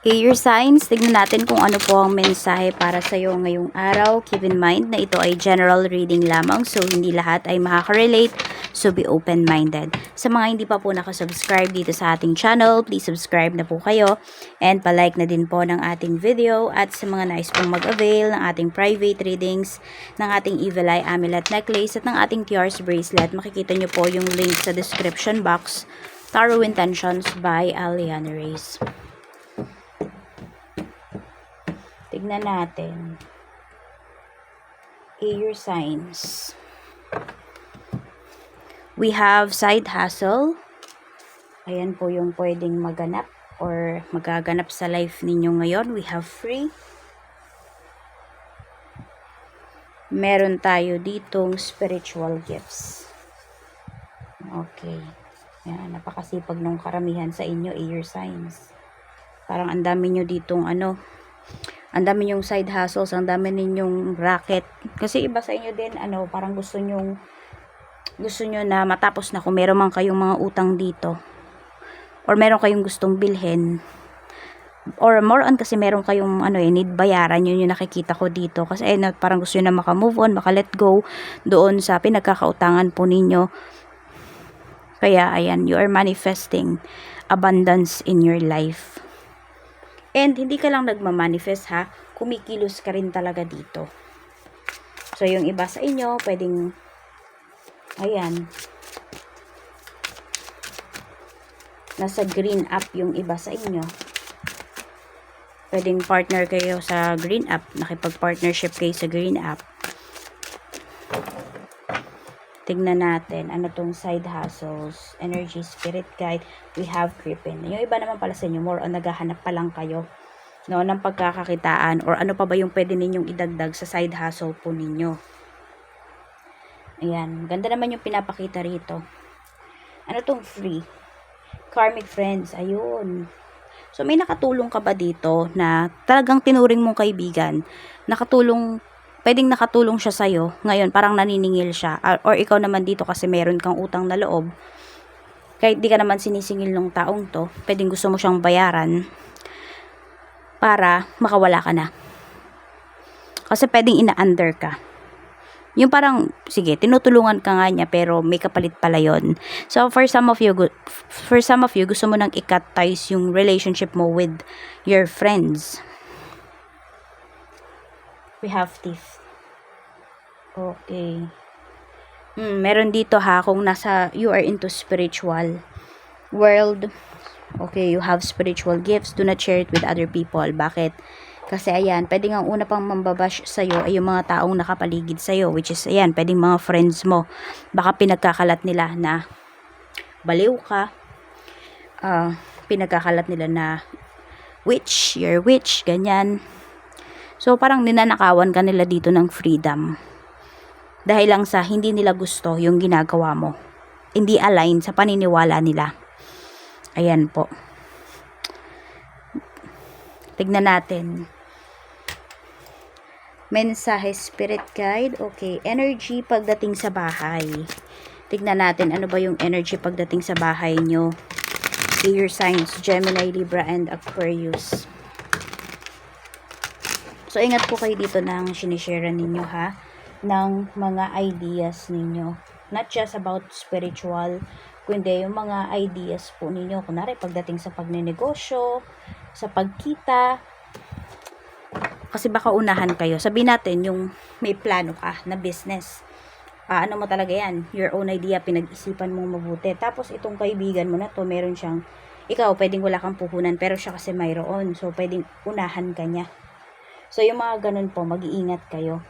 Air signs, tignan natin kung ano po ang mensahe para sa iyo ngayong araw. Keep in mind na ito ay general reading lamang so hindi lahat ay makaka-relate so be open-minded. Sa mga hindi pa po nakasubscribe dito sa ating channel, please subscribe na po kayo and palike na din po ng ating video at sa mga nais pong mag-avail ng ating private readings ng ating Evil Eye Amulet Necklace at ng ating Tiars Bracelet, makikita nyo po yung link sa description box Tarot Intentions by Aliana Reyes. Tignan natin. Air signs. We have side hustle. Ayan po yung pwedeng maganap or magaganap sa life ninyo ngayon. We have free. Meron tayo ditong spiritual gifts. Okay. Yan, napakasipag nung karamihan sa inyo, air signs. Parang ang dami nyo ditong ano, ang dami yung side hustles, ang dami ninyong racket. Kasi iba sa inyo din, ano, parang gusto nyong, gusto nyo na matapos na kung meron man kayong mga utang dito. Or meron kayong gustong bilhin. Or more on kasi meron kayong, ano eh, need bayaran. Yun yung nakikita ko dito. Kasi eh, parang gusto nyo na makamove on, maka-let go doon sa pinagkakautangan po ninyo. Kaya, ayan, you are manifesting abundance in your life. And hindi ka lang nagmamanifest ha, kumikilos ka rin talaga dito. So yung iba sa inyo, pwedeng, ayan, nasa green up yung iba sa inyo. Pwedeng partner kayo sa green up, nakipag-partnership kayo sa green up. Tignan natin, ano tong side hustles, energy, spirit guide, we have creeping. Yung iba naman pala sa inyo, more on naghahanap pa lang kayo no, ng pagkakakitaan or ano pa ba yung pwede ninyong idagdag sa side hustle po ninyo. Ayan, ganda naman yung pinapakita rito. Ano tong free? Karmic friends, ayun. So may nakatulong ka ba dito na talagang tinuring mong kaibigan? Nakatulong pwedeng nakatulong siya sa'yo, ngayon parang naniningil siya, or, or ikaw naman dito kasi meron kang utang na loob, kahit di ka naman sinisingil ng taong to, pwedeng gusto mo siyang bayaran, para makawala ka na. Kasi pwedeng ina-under ka. Yung parang, sige, tinutulungan ka nga niya, pero may kapalit pala yon. So, for some of you, for some of you, gusto mo nang i-cut ties yung relationship mo with your friends. We have teeth. Okay. Hmm, meron dito ha, kung nasa, you are into spiritual world, okay, you have spiritual gifts, do not share it with other people. Bakit? Kasi ayan, pwedeng ang una pang mambabash sa'yo ay yung mga taong nakapaligid sa'yo, which is, ayan, pwedeng mga friends mo. Baka pinagkakalat nila na baliw ka, ah, pinagkakalat nila na witch, you're witch, ganyan. So, parang ninanakawan ka nila dito ng freedom. Dahil lang sa hindi nila gusto yung ginagawa mo. Hindi align sa paniniwala nila. Ayan po. Tignan natin. Mensahe spirit guide. Okay. Energy pagdating sa bahay. Tignan natin ano ba yung energy pagdating sa bahay nyo. Air signs, Gemini, Libra, and Aquarius. So, ingat po kayo dito ng sinishare ninyo ha. Ng mga ideas ninyo. Not just about spiritual, kundi yung mga ideas po ninyo. Kunwari, pagdating sa pagnenegosyo, sa pagkita, kasi baka unahan kayo. Sabi natin, yung may plano ka na business. Ah, ano mo talaga yan? Your own idea, pinag-isipan mong mabuti. Tapos, itong kaibigan mo na to, meron siyang, ikaw, pwedeng wala kang puhunan, pero siya kasi mayroon. So, pwedeng unahan ka niya. So, yung mga ganun po, mag-iingat kayo.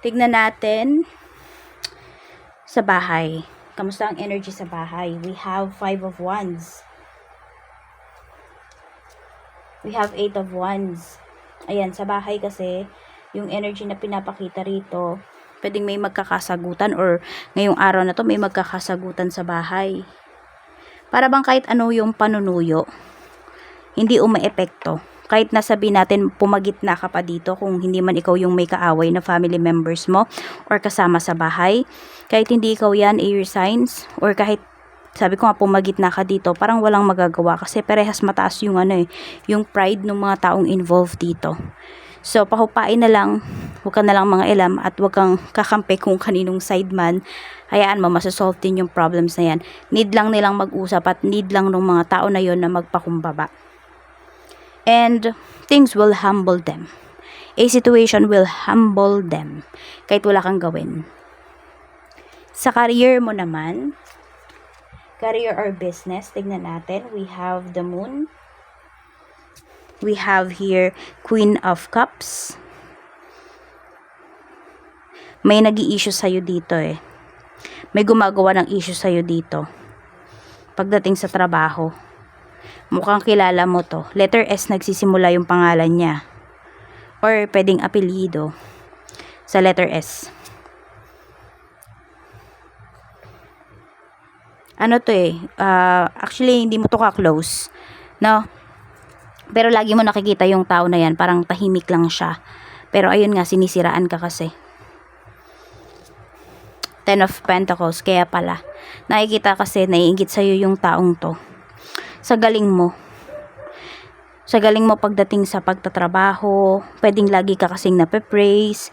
Tignan natin sa bahay. Kamusta ang energy sa bahay? We have five of wands. We have eight of wands. Ayan, sa bahay kasi, yung energy na pinapakita rito, pwedeng may magkakasagutan or ngayong araw na to may magkakasagutan sa bahay. Para bang kahit ano yung panunuyo, hindi umaepekto. Kahit nasabi natin pumagitna ka pa dito kung hindi man ikaw yung may kaaway na family members mo or kasama sa bahay. Kahit hindi ikaw yan, air signs, or kahit sabi ko nga pumagitna ka dito, parang walang magagawa kasi parehas mataas yung ano eh, yung pride ng mga taong involved dito. So, pahupain na lang, huwag ka na lang mga ilam at huwag kang kakampi kung kaninong side man. Hayaan mo, masasolve din yung problems na yan. Need lang nilang mag-usap at need lang ng mga tao na yon na magpakumbaba. And things will humble them. A situation will humble them kahit wala kang gawin. Sa career mo naman, career or business, tignan natin. We have the moon. We have here Queen of Cups. May nag issue sa'yo dito eh. May gumagawa ng issue sa'yo dito. Pagdating sa trabaho. Mukhang kilala mo to. Letter S nagsisimula yung pangalan niya. Or pwedeng apelido. Sa letter S. ano to eh, ah, actually hindi mo to ka-close, no? Pero lagi mo nakikita yung tao na yan, parang tahimik lang siya. Pero ayun nga, sinisiraan ka kasi. Ten of Pentacles, kaya pala. Nakikita kasi, naiingit sa'yo yung taong to. Sa galing mo. Sa galing mo pagdating sa pagtatrabaho, pwedeng lagi ka kasing nape-praise,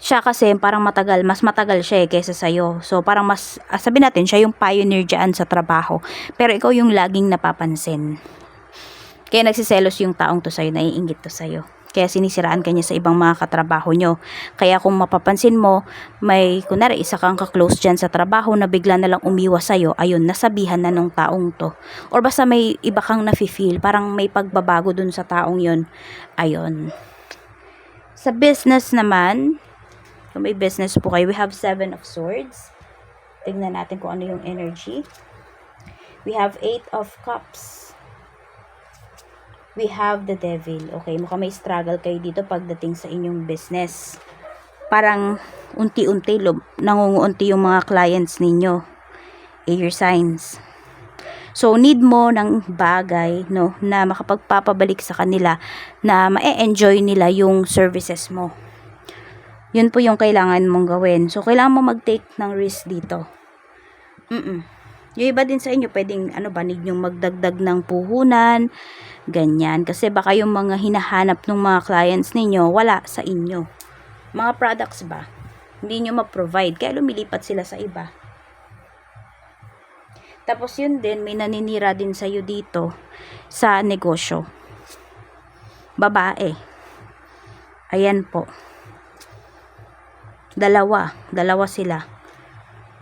siya kasi parang matagal, mas matagal siya eh kaysa sa'yo. So parang mas, ah, sabi natin, siya yung pioneer dyan sa trabaho. Pero ikaw yung laging napapansin. Kaya nagsiselos yung taong to sa'yo, naiingit to sa'yo. Kaya sinisiraan ka niya sa ibang mga katrabaho nyo. Kaya kung mapapansin mo, may, kunwari, isa kang ka-close dyan sa trabaho na bigla na lang umiwas sa'yo, ayun, nasabihan na nung taong to. Or basta may iba kang nafe-feel, parang may pagbabago dun sa taong yon ayun. Sa business naman, kung may business po kayo, we have seven of swords. Tignan natin kung ano yung energy. We have eight of cups. We have the devil. Okay, mukhang may struggle kayo dito pagdating sa inyong business. Parang unti-unti, nangungunti yung mga clients ninyo. Air signs. So, need mo ng bagay, no, na makapagpapabalik sa kanila na ma-enjoy nila yung services mo yun po yung kailangan mong gawin. So, kailangan mo mag-take ng risk dito. Mm-mm. Yung iba din sa inyo, pwedeng, ano ba, need nyong magdagdag ng puhunan, ganyan. Kasi baka yung mga hinahanap ng mga clients ninyo, wala sa inyo. Mga products ba? Hindi nyo ma-provide, kaya lumilipat sila sa iba. Tapos yun din, may naninira din sa'yo dito sa negosyo. Babae. Ayan po. Dalawa. Dalawa sila.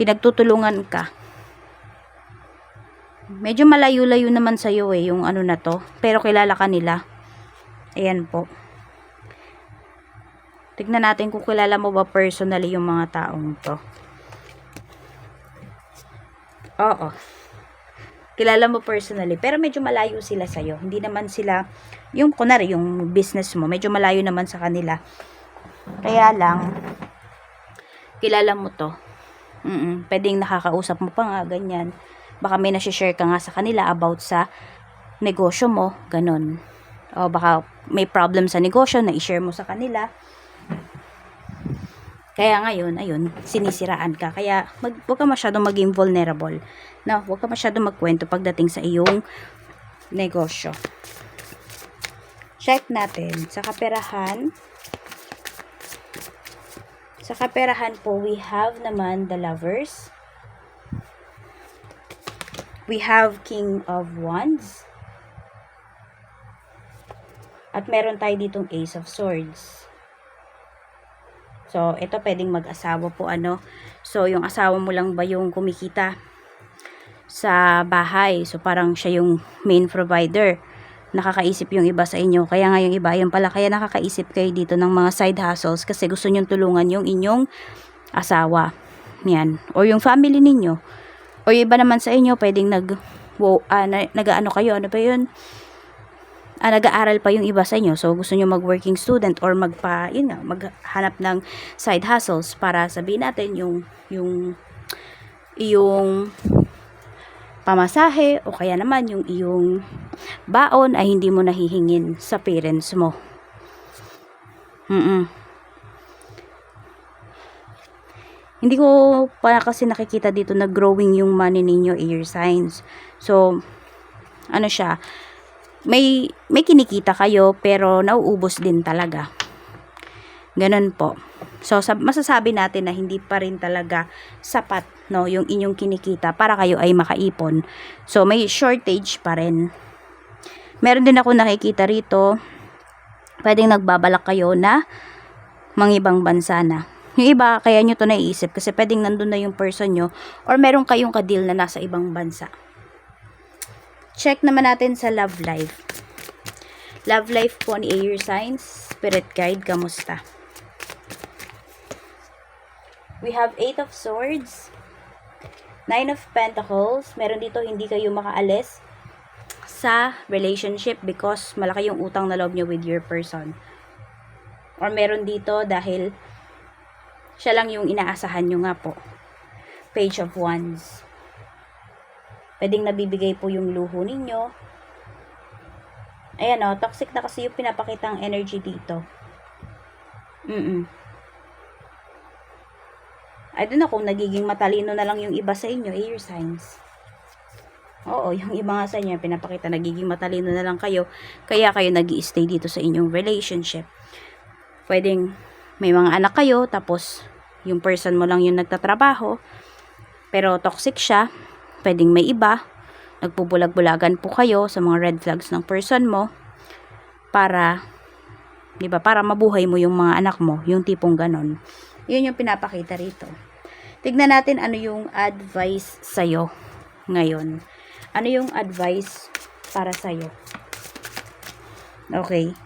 Pinagtutulungan ka. Medyo malayo-layo naman sa'yo eh, yung ano na to. Pero kilala ka nila. Ayan po. Tignan natin kung kilala mo ba personally yung mga taong to. Oo. Kilala mo personally. Pero medyo malayo sila sa'yo. Hindi naman sila, yung kunwari, yung business mo, medyo malayo naman sa kanila. Kaya lang, kilala mo to. Mm pwedeng nakakausap mo pa nga, ganyan. Baka may nasi-share ka nga sa kanila about sa negosyo mo, ganun. O baka may problem sa negosyo na i-share mo sa kanila. Kaya ngayon, ayun, sinisiraan ka. Kaya mag, huwag ka masyadong maging vulnerable. No, huwag ka masyadong magkwento pagdating sa iyong negosyo. Check natin sa kaperahan. Sa kaperahan po, we have naman the lovers. We have King of Wands. At meron tayo ditong Ace of Swords. So, ito pwedeng mag-asawa po ano. So, yung asawa mo lang ba yung kumikita sa bahay? So, parang siya yung main provider. Nakakaisip yung iba sa inyo. Kaya nga yung iba, yung pala, kaya nakakaisip kayo dito ng mga side hustles kasi gusto nyong tulungan yung inyong asawa. Yan. O yung family ninyo. O yung iba naman sa inyo, pwedeng nag, wow, ah, na, nag-ano kayo, ano ba yun? ah, nag-aaral pa yung iba sa inyo. So, gusto nyo mag-working student or magpa, yun nga, maghanap ng side hustles para sabihin natin yung, yung, yung pamasahe o kaya naman yung iyong baon ay hindi mo nahihingin sa parents mo. Mm, -mm. Hindi ko pa kasi nakikita dito na growing yung money ninyo, air signs. So, ano siya, may, may kinikita kayo, pero nauubos din talaga. Ganun po. So, sab- masasabi natin na hindi pa rin talaga sapat, no, yung inyong kinikita para kayo ay makaipon. So, may shortage pa rin. Meron din ako nakikita rito, pwedeng nagbabalak kayo na mangibang bansa na. Yung iba, kaya nyo to naiisip kasi pwedeng nandun na yung person nyo or meron kayong kadil na nasa ibang bansa. Check naman natin sa love life. Love life po ni Air Signs, Spirit Guide, kamusta? We have Eight of Swords, Nine of Pentacles. Meron dito hindi kayo makaalis sa relationship because malaki yung utang na loob nyo with your person. Or meron dito dahil siya lang yung inaasahan nyo nga po. Page of Wands. Pwedeng nabibigay po yung luho ninyo. Ayan o, toxic na kasi yung pinapakitang energy dito. Mm I don't know kung nagiging matalino na lang yung iba sa inyo, air signs. Oo, yung iba nga sa inyo, pinapakita nagiging matalino na lang kayo, kaya kayo nag stay dito sa inyong relationship. Pwedeng may mga anak kayo, tapos yung person mo lang yung nagtatrabaho, pero toxic siya, pwedeng may iba, nagbubulag-bulagan po kayo sa mga red flags ng person mo, para, di ba, para mabuhay mo yung mga anak mo, yung tipong ganon. Yun yung pinapakita rito. Tignan natin ano yung advice sa'yo ngayon. Ano yung advice para sa'yo? Okay.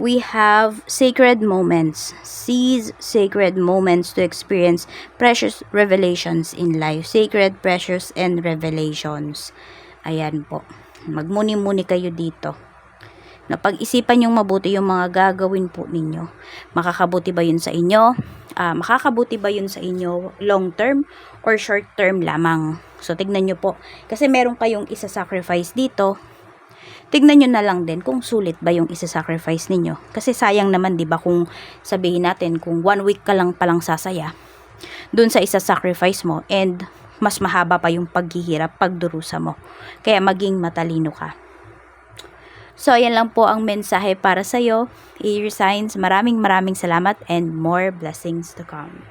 We have sacred moments. Seize sacred moments to experience precious revelations in life. Sacred, precious, and revelations. Ayan po. Magmuni-muni kayo dito. Na pag-isipan yung mabuti yung mga gagawin po ninyo. Makakabuti ba yun sa inyo? Ah, makakabuti ba yun sa inyo long term or short term lamang? So, tignan nyo po. Kasi meron kayong isa-sacrifice dito tignan nyo na lang din kung sulit ba yung isa-sacrifice ninyo. Kasi sayang naman, di ba, kung sabihin natin, kung one week ka lang palang sasaya, dun sa isa-sacrifice mo, and mas mahaba pa yung paghihirap, pagdurusa mo. Kaya maging matalino ka. So, ayan lang po ang mensahe para sa'yo. Air signs, maraming maraming salamat and more blessings to come.